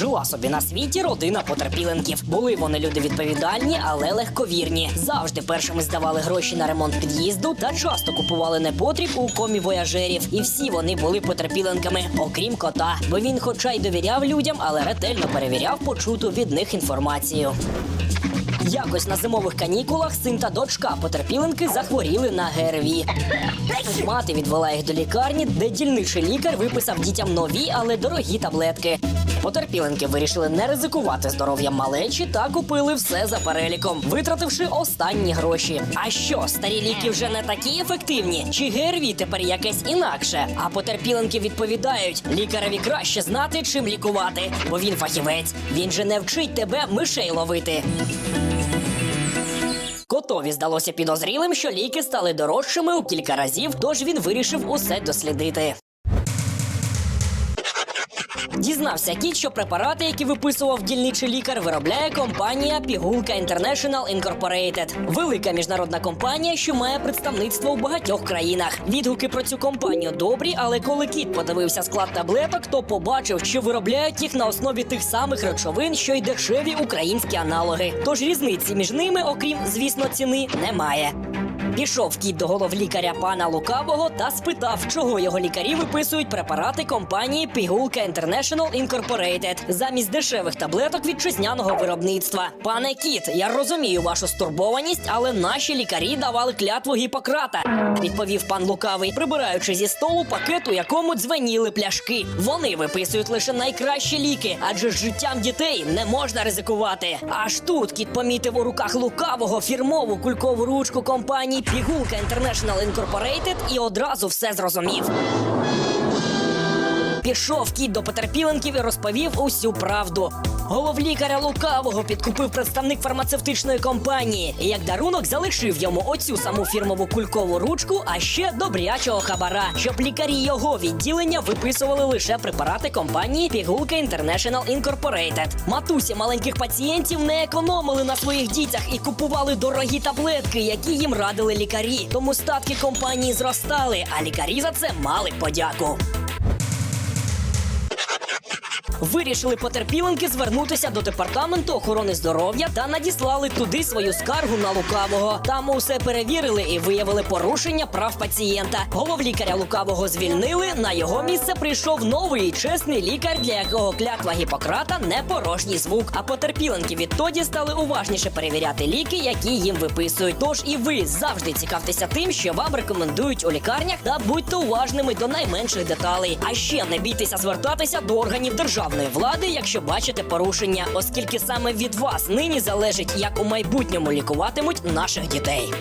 Жила собі на світі родина потерпіленків. Були вони люди відповідальні, але легковірні. Завжди першими здавали гроші на ремонт під'їзду та часто купували непотріб у комі вояжерів. І всі вони були потерпіленками, окрім кота. Бо він, хоча й довіряв людям, але ретельно перевіряв почуту від них інформацію. Якось на зимових канікулах син та дочка потерпіленки захворіли на ГРВІ. Мати відвела їх до лікарні, де дільничий лікар виписав дітям нові, але дорогі таблетки. Потерпіленки вирішили не ризикувати здоров'ям малечі та купили все за переліком, витративши останні гроші. А що, старі ліки вже не такі ефективні? Чи ГРВІ тепер якесь інакше? А потерпіленки відповідають: лікареві краще знати, чим лікувати, бо він фахівець. Він же не вчить тебе мишей ловити. Котові здалося підозрілим, що ліки стали дорожчими у кілька разів, тож він вирішив усе дослідити. Дізнався кіт, що препарати, які виписував дільничий лікар, виробляє компанія Пігулка International Incorporated. Велика міжнародна компанія, що має представництво у багатьох країнах. Відгуки про цю компанію добрі, але коли кіт подивився склад таблеток, то побачив, що виробляють їх на основі тих самих речовин, що й дешеві українські аналоги. Тож різниці між ними, окрім звісно, ціни, немає. Пішов кіт до головлікаря пана Лукавого та спитав, чого його лікарі виписують препарати компанії Пігулка International Incorporated замість дешевих таблеток вітчизняного виробництва. Пане кіт, я розумію вашу стурбованість, але наші лікарі давали клятву Гіппократа, відповів пан Лукавий, прибираючи зі столу пакет, у якому дзвеніли пляшки. Вони виписують лише найкращі ліки, адже з життям дітей не можна ризикувати. Аж тут кіт помітив у руках лукавого фірмову кулькову ручку компанії Пігулка International Incorporated і одразу все зрозумів. Пішов кіт до потерпіленків і розповів усю правду. Головлікаря лукавого підкупив представник фармацевтичної компанії. І як дарунок залишив йому оцю саму фірмову кулькову ручку, а ще добрячого хабара, щоб лікарі його відділення виписували лише препарати компанії Пігулка International Incorporated. Матусі маленьких пацієнтів не економили на своїх дітях і купували дорогі таблетки, які їм радили лікарі. Тому статки компанії зростали, а лікарі за це мали подяку. Вирішили потерпіленки звернутися до департаменту охорони здоров'я та надіслали туди свою скаргу на лукавого. Там усе перевірили і виявили порушення прав пацієнта. Головлікаря лукавого звільнили. На його місце прийшов новий чесний лікар, для якого клятва Гіппократа не порожній звук. А потерпіленки відтоді стали уважніше перевіряти ліки, які їм виписують. Тож і ви завжди цікавтеся тим, що вам рекомендують у лікарнях, та будьте уважними до найменших деталей. А ще не бійтеся звертатися до органів державної влади, якщо бачите порушення, оскільки саме від вас нині залежить, як у майбутньому лікуватимуть наших дітей.